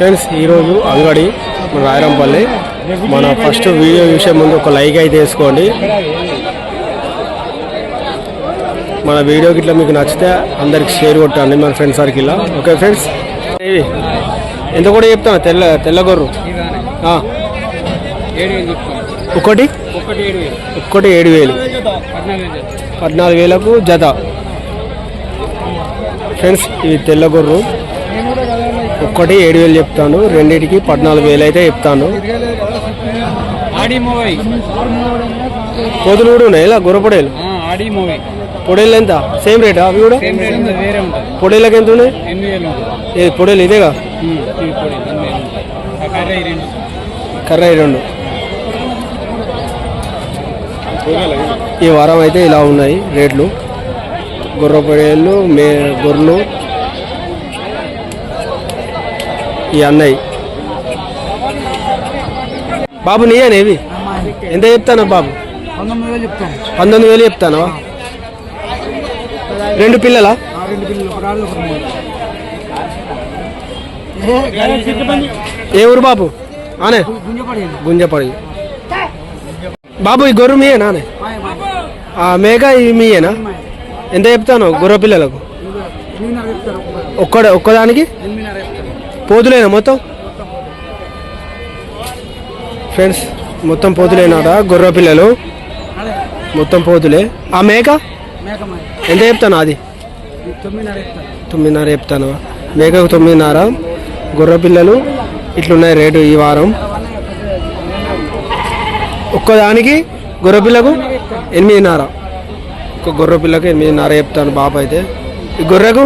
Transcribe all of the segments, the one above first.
Friends ఈరోజు అంగడి మన రాయరంపల్లి. మన ఫస్ట్ వీడియో చూసే ముందు ఒక లైక్ అయితే వేసుకోండి. మన వీడియోకి ఇట్లా మీకు నచ్చితే అందరికి షేర్ కొట్టండి మన ఫ్రెండ్స్ సర్కిల్ ఓకే ఫ్రెండ్స్? ఇవి ఎంత కూడా చెప్తాను తెల్ల తెల్లగొర్రు. ఒకటి? ఒకటి ఏడు ఒక్కటి ఏడు వేలు. పద్నాలుగు వేలు పద్నాలుగు వేలకు జత. ఫ్రెండ్స్ ఇవి తెల్లగొర్రు. ఒక్కటి ఏడు వేలు చెప్తాను రెండింటికి పద్నాలుగు వేలు అయితే చెప్తాను. కోతులు కూడా ఉన్నాయి ఇలా గుర్రపొడేలు? పొడేలు ఎంత? సేమ్ రేటా? అవి కూడా? పొడేళ్ళకి ఎంత ఉన్నాయి? పొడేలు ఇదేగా? ఉమ్, ఇవి పొడి ఎనిమిది వేలు ఉంటుంది ఆ కర్ర ఈ రెండు. ఈ రెండు. ఈ వారం అయితే ఇలా ఉన్నాయి రేట్లు. గుర్ర పొడేళ్ళు మే గొర్రెలు ఈ అన్నయ్య. బాబు నీయేనేవి ఎంత చెప్తాను బాబు? పంతొమ్మిది వేలు చెప్తాను. రెండు పిల్లలా? ఏ ఊరు బాబు? ఆనే? గుంజపడి బాబు ఈ గొర్రె మీయేనా ఆనే? ఆ మేక ఈ మీయేనా? ఎంత చెప్తాను గొర్రె పిల్లలకు? ఒక్కడ ఒక్కదానికి? పోతులేనా మొత్తం? ఫ్రెండ్స్ మొత్తం పోతులేనారా? గొర్రె పిల్లలు. మొత్తం పోతులే. ఆ మేక? ఎంత చెప్తాను అది? తొమ్మిదిన్నర చెప్తాను. మేకకు తొమ్మిదిన్నర. గొర్రె పిల్లలు ఇట్లున్నాయి రేటు ఈ వారం. ఒక్కదానికి గొర్రెపిల్లకు ఎనిమిదిన్నర. ఒక గొర్రె పిల్లకు ఎనిమిదిన్నర చెప్తాను బాబు అయితే. ఈ గొర్రెకు?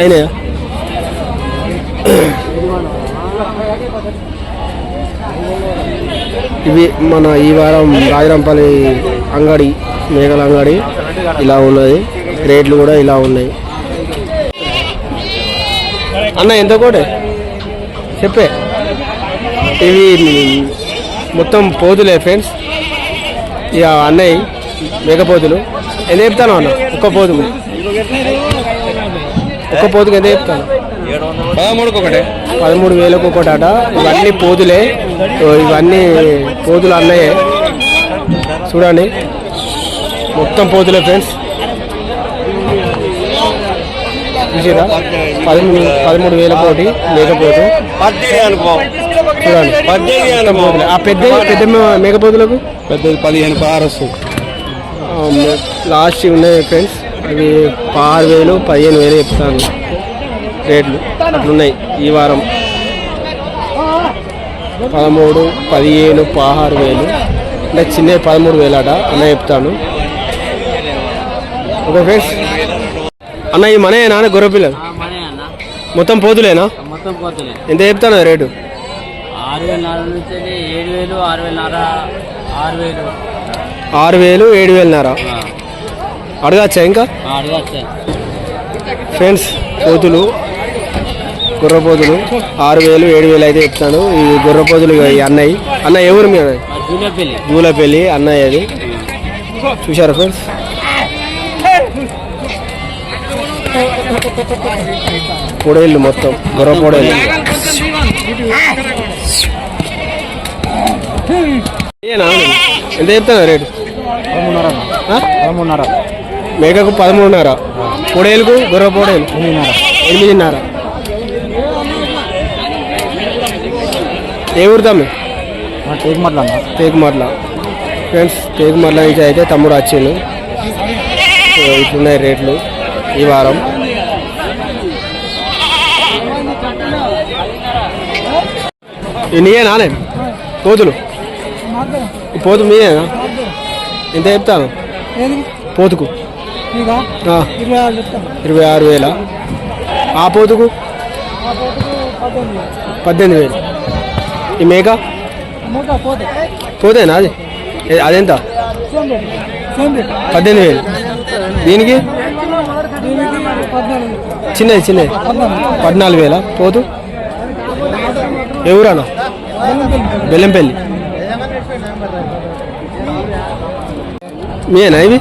అయినాయా? ఇవి మన ఈ వారం రాజరంపల్లి అంగడి మేకల అంగడి ఇలా ఉన్నది. రేట్లు కూడా ఇలా ఉన్నాయి. అన్న ఎంత కోటే? చెప్పే. ఇవి మొత్తం పోతులే ఫ్రెండ్స్. ఇక అన్నయ్య మేకపోతులు ఎంత చెప్తాను అన్న? ఒక్క పోతుకు. ఒక్క పోతుకు ఎంత చెప్తాను? పదమూడుకి ఒకటే పదమూడు వేలకు ఒకటట ఇవన్నీ పోతులే ఓ ఇవన్నీ పోతులు అన్నయ్యే. చూడండి. మొత్తం పోతులే ఫ్రెండ్స్. చూసారా పదమూడు పదమూడు వేల కోటి మేకపోతు చూడండి. ఆ పెద్ద పెద్ద మేకపోతులకు? పెద్దది పదిహేను మే- లాస్ట్ ఉన్నాయి ఫ్రెండ్స్. అవి పదహారు వేలు పదిహేను వేలు చెప్తాను రేట్లు అట్లున్నాయి ఈ వారం. పదమూడు పదిహేను పదహారు వేలు. అంటే చిన్న పదమూడు వేలు అట అన్న చెప్తాను. Okay friends. అన్న ఈ మనే నాన్న గొర్రె పిల్లలు? మనే అన్న. మొత్తం పోతులేనా? ఎంత చెప్తాను రేటు? ఆరు వేల ఏడు వేలన్నర అడగచ్చా ఇంకా? ఫ్రెండ్స్ పోతులు గుర్రపోతులు ఆరు వేలు ఏడు వేలు అయితే చెప్తాను ఈ గుర్రపోతులు ఈ అన్నయ్య. అన్న ఎవరు మీ అన్నయ్య? జూలపల్లి. అన్నయ్య అది. చూశారా ఫ్రెండ్స్? పొడేళ్ళు మొత్తం గుర్ర పొడేళ్ళు. ఎంత చెప్తాను రేటు? పదమూడున్నర. మేకకు పదమూడున్నర. పొడేలుకు గుర్ర పొడేలు ఎనిమిదిన్నర ఎనిమిదిన్నర ఏ ఊరు తమ్మి? టేక్ మాట్లాడినా తేకుమర్ల ఫ్రెండ్స్ తేకుమర్ల నుంచి అయితే తమ్ముడు వచ్చిండు. సో ఇట్లున్నాయి రేట్లు ఈ వారం. నీయే నానే? పోతులు. పోతు మీయేనా ఎంత చెప్తాను? పోతుకు. ఇరవై ఆరు వేల. ఆ పోతుకు? పద్దెనిమిది వేలు. ఈ మేక? పోతేనా అది? అదెంత? పద్దెనిమిది వేలు. దీనికి? చిన్నది చిన్నది. పద్నాలుగు వేల? పోతు. ఎవరానా బెల్లంపల్లి. మీయేనా ఇవి?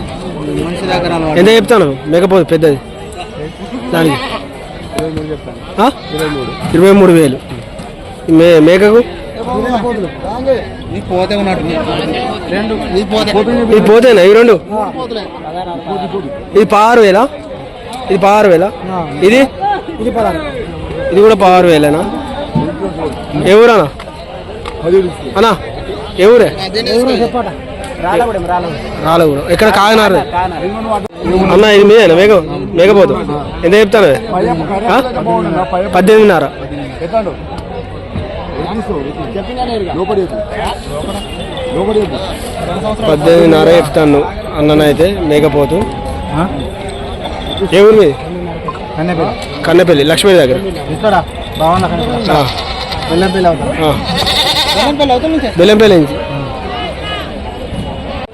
ఎంత చెప్తాను? మేకపోతు పెద్దది. దానికి? ఇరవై మూడు వేలు. మే మేకకు? పోతే రెండు. పోతే. ఇది పోతేనా? ఈ రెండు? ఇది పదహారు వేలా? ఇది పదహారు వేలా? ఇది? ఇది పదహారు. ఇది కూడా పదహారు వేలేనా? ఎవరన్నా అన్నా ఎవరే రాలగూడ ఎక్కడ కాకినాడ. అన్న ఇది మీదేనా? మేఘ మేఘపోతు. ఎంత చెప్తాను? పద్దెనిమిదిన్నర. పద్దెనిమిదిన్నర చెప్తాను అన్ననైతే మేఘపోతు ఏ ఊరు మీది కన్నెపల్లి లక్ష్మీ దగ్గర. ఇక్కడ బాగున్నా ఆ, బెల్లంపల్లి నుంచి.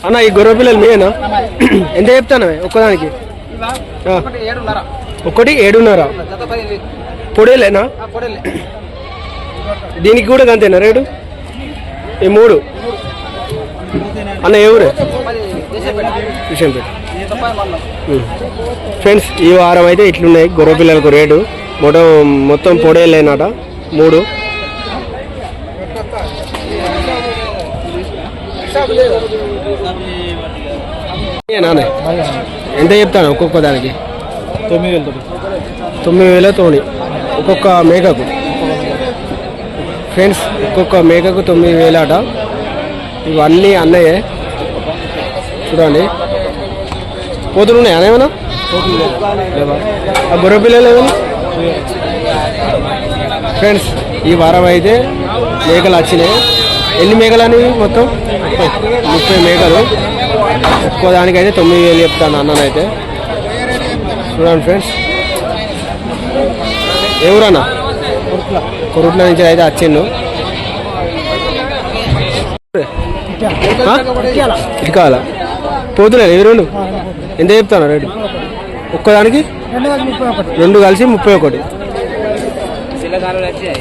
అన్న ఈ గొర్రె పిల్లలు మీరేనా ఎంత చెప్తాను ఒక్కదానికి? ఆ, ఏడున్నర. పొడేలేనా? పొడలే. దీనికి కూడా అంతేనా రేటు? ఈ మూడు? అన్న ఎవరు విషయంపేట. ఫ్రెండ్స్ ఈ వారం అయితే ఇట్లున్నాయి. గొర్రె పిల్లలకు రేటు. మొత్తం మొత్తం పొడేలేనట మూడు. నాన్న? ఎంత చెప్తాను ఒక్కొక్క దానికి? తొమ్మిది వేలు తొమ్మిది వేల తోని. ఒక్కొక్క మేకకు? ఫ్రెండ్స్ ఒక్కొక్క మేకకు తొమ్మిది వేలాట. ఇవన్నీ అన్నయ్యే. చూడండి. పోతులు ఉన్నాయా? ఏమైనా ఆ గొర్రె పిల్లలు ఏమైనా ఫ్రెండ్స్ ఈ వారం అయితే మేకలు వచ్చినాయి. ఎన్ని మేకలు అనేవి మొత్తం? ముప్పై మేకలు. ఒక్కో దానికైతే తొమ్మిది వేలు చెప్తాను అన్ననైతే. చూడండి ఫ్రెండ్స్. ఎవరన్నా కొరుట్ల నుంచి అయితే వచ్చిండు. ఇటుకాల. పోతున్నాయి ఇవి రెండు ఎంత చెప్తాను రేటు? ఒక్కదానికి? రెండు కలిసి ముప్పై ఒకటి.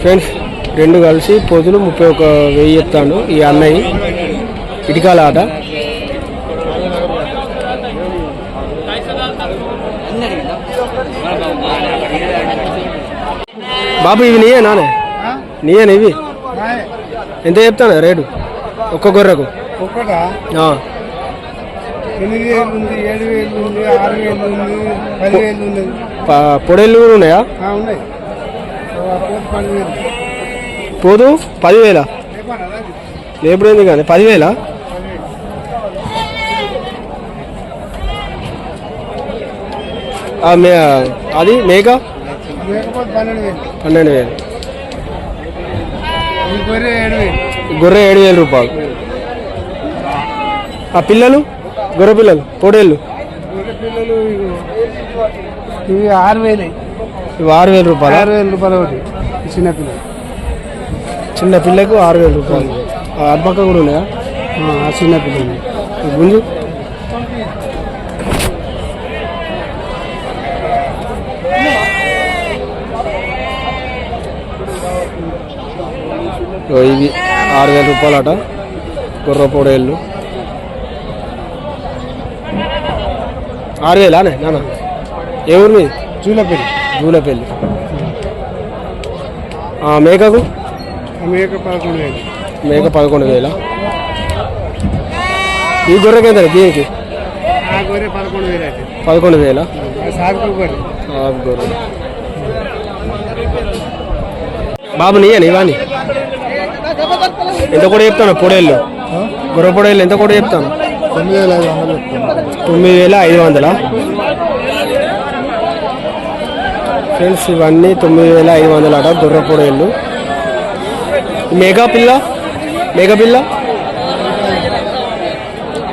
ఫ్రెండ్స్ రెండు కలిసి పోతులు ముప్పై ఒక వెయ్యి చెప్తాను ఈ అన్నయ్య. ఇటుకాల ఆట. బాబు ఇవి నీయే నానే? నీయేనా ఇవి? ఎంత చెప్తాను రేటు? ఒక్క గొర్రెకు? పొడేళ్ళు కూడా ఉన్నాయా? పది వేలు పోదు? పదివేల? లేపుడు ఎందుకు కానీ పదివేల? అది మేక? పన్నెండు వేలు. గొర్రె ఏడు వేలు రూపాయలు. ఆ పిల్లలు? గొర్రె పిల్లలు? పొడేళ్ళు ఇవి- ఆరు వేలు. ఇవి ఆరు వేల రూపాయలు? ఆరు వేల రూపాయలు ఒకటి. చిన్న పిల్లలు. చిన్న పిల్లకు ఆరు వేల రూపాయలు. ఆ అడ్పక్క కూడా ఉన్నాయా? ఆ, చిన్న పిల్లలు. గుంజు? ఇవి ఆరు వేల రూపాయలట. గుర్ర పొడేళ్ళు. ఆరు వేలానే నాన్న? ఏ ఊరు మీది జూలపల్లి. ఆ, మేకకు? మేక పదకొండు వేలు. మేక పదకొండు వేల. ఈ గొర్రెకి ఎంత దీనికి? పదకొండు వేలు బాబు నీయని ఇవాని ఎంత కూడా చెప్తాను పొడేళ్ళు. గొర్రె పొడేళ్ళు ఎంత కూడా చెప్తాను. తొమ్మిది వేల ఐదు వందలా? వందల ఫ్రెండ్స్ ఇవన్నీ తొమ్మిది వేల ఐదు వందల అట గొర్రె పొడేళ్ళు. మేఘా పిల్ల? పిల్ల?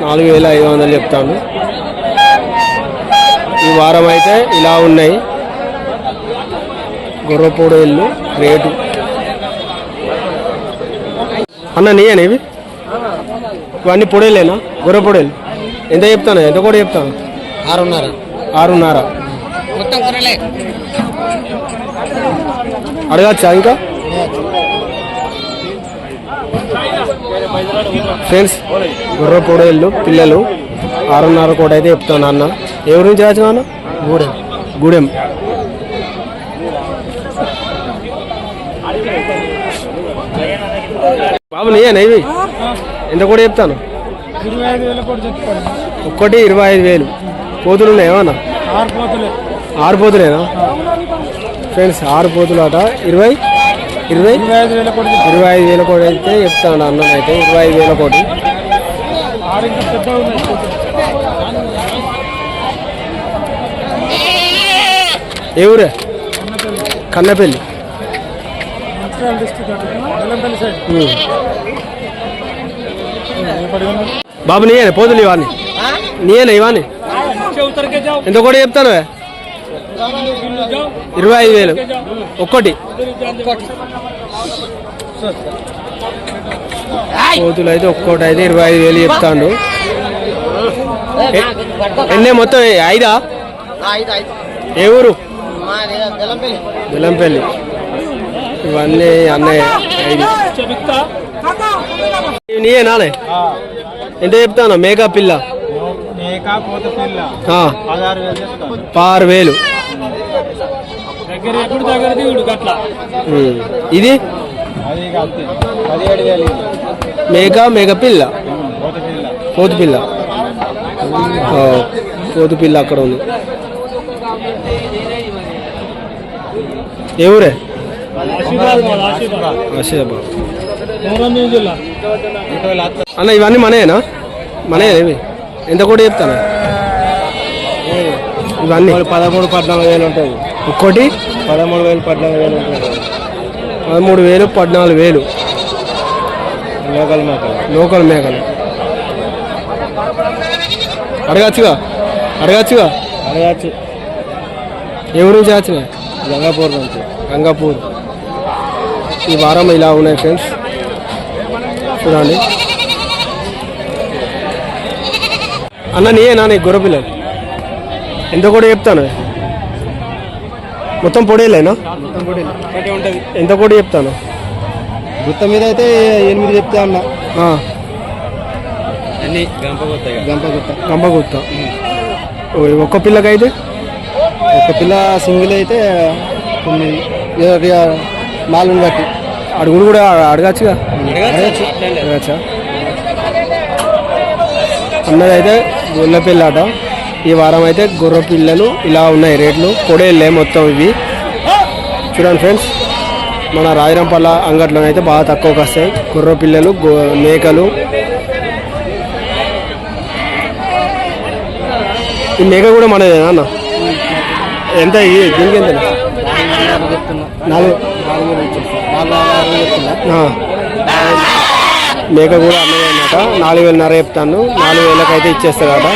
నాలుగు వేల ఐదు వందలు చెప్తాను. ఈ వారం అయితే ఇలా ఉన్నాయి. గుర్రపూడేళ్ళు రేటు. అన్న నీయనా ఇవి ఇవన్నీ పొడేలేనా? గొర్రె పొడేలు. ఎంత చెప్తాను ఎంత కూడా చెప్తాను? ఆరున్నర. ఆరున్నర. మొత్తం గొర్రెలే అడగచ్చా ఇంకా? ఫ్రెండ్స్ గుర్ర పొడేళ్ళు పిల్లలు. ఆరున్నర కోట అయితే చెప్తాను అన్న. ఎవరి నుంచి రాసిన అన్న? గూడెం. గూడెం. బాబు నీయేనా ఇవి ఎంత కూడా చెప్తాను? ఒక్కటి ఇరవై ఐదు వేలు. పోతులు ఉన్నాయా ఏమన్నా ఆరు పోతలే. ఆరు పోతులేనా? ఫ్రెండ్స్ ఆరు పోతులు అట ఇరవై? ఇరవై ఇరవై ఐదు వేల కోటి అయితే చెప్తాను అన్న అయితే ఇరవై ఐదు వేల కోటి ఏ ఊరే? కన్నపల్లి. డిస్ట్రిక్ట్ అంటే బెల్లంపల్లి సైడ్ బాబు నీయేనా పోతులు ఇవన్నీ నీయేనా ఇవన్నీ ఎంత కూడా చెప్తాను? ఇరవై ఐదు వేలు. ఒక్కటి. కోతులు అయితే ఒక్కోటి అయితే ఇరవై ఐదు వేలు చెప్తాడు. ఎన్నే మొత్తం ఐదా? ఏ ఊరు? బెల్లంపల్లి. ఇవన్నీ అన్నయ్య నీయే నానే ఎంత చెప్తాను? మేకా పిల్ల. పారు వేలు. ఇది? మేక మేక పిల్ల. పోత పిల్ల. పోతు పిల్ల అక్కడ ఉంది. ఏ ఊరే? అన్న ఇవన్నీ మనయేనా? మనయే ఇవి. ఎంత కూడా చెప్తాను? ఇవన్నీ. పదమూడు పద్నాలుగు వేలు ఉంటుంది ఒక్కోటి? పదమూడు వేలు పద్నాలుగు వేలు ఉంటుంది పదమూడు వేలు పద్నాలుగు వేలు. లోకల్ మేకలు. లోకల్ మేకలు. అడగచ్చుగా? అడగచ్చుగా? అడగచ్చు. ఎవరు చేసిన గంగాపూర్ నుంచి. గంగాపూర్. ఈ వారం ఇలా ఉన్నాయి ఫ్రెండ్స్ చూడండి. అన్న నీయేనా నీ గొర్రె పిల్లలు ఎంత కూడా చెప్తాను? మొత్తం పొడేలేనా? ఎంత కూడా చెప్తాను? గుత్త మీద అయితే ఎనిమిది చెప్తే అన్న. గంప గుత్త ఒక్క పిల్లకైతే? ఒక పిల్ల సింగిల్ అయితే తొమ్మిది. నాలుగు బట్టి. అడుగుడు కూడా అడగచ్చుగా? అడగచ్చు. అడగచ్చా? అన్నదైతే గొర్రె పిల్లాట ఈ వారం అయితే గొర్రె పిల్లలు ఇలా ఉన్నాయి రేట్లు. పొడేళ్ళే మొత్తం ఇవి. చూడండి ఫ్రెండ్స్ మన రాజరంపల్ల అంగట్లో అయితే బాగా తక్కువకి వస్తాయి గొర్రె పిల్లలు మేకలు. ఈ మేక కూడా మనదేనా అన్న? ఎంత? దీనికి ఎంత? నాలుగు. మేక కూడా అన్నది అన్నమాట. నాలుగు వేలన్నర చెప్తాను. నాలుగు వేలకైతే ఇచ్చేస్తాడట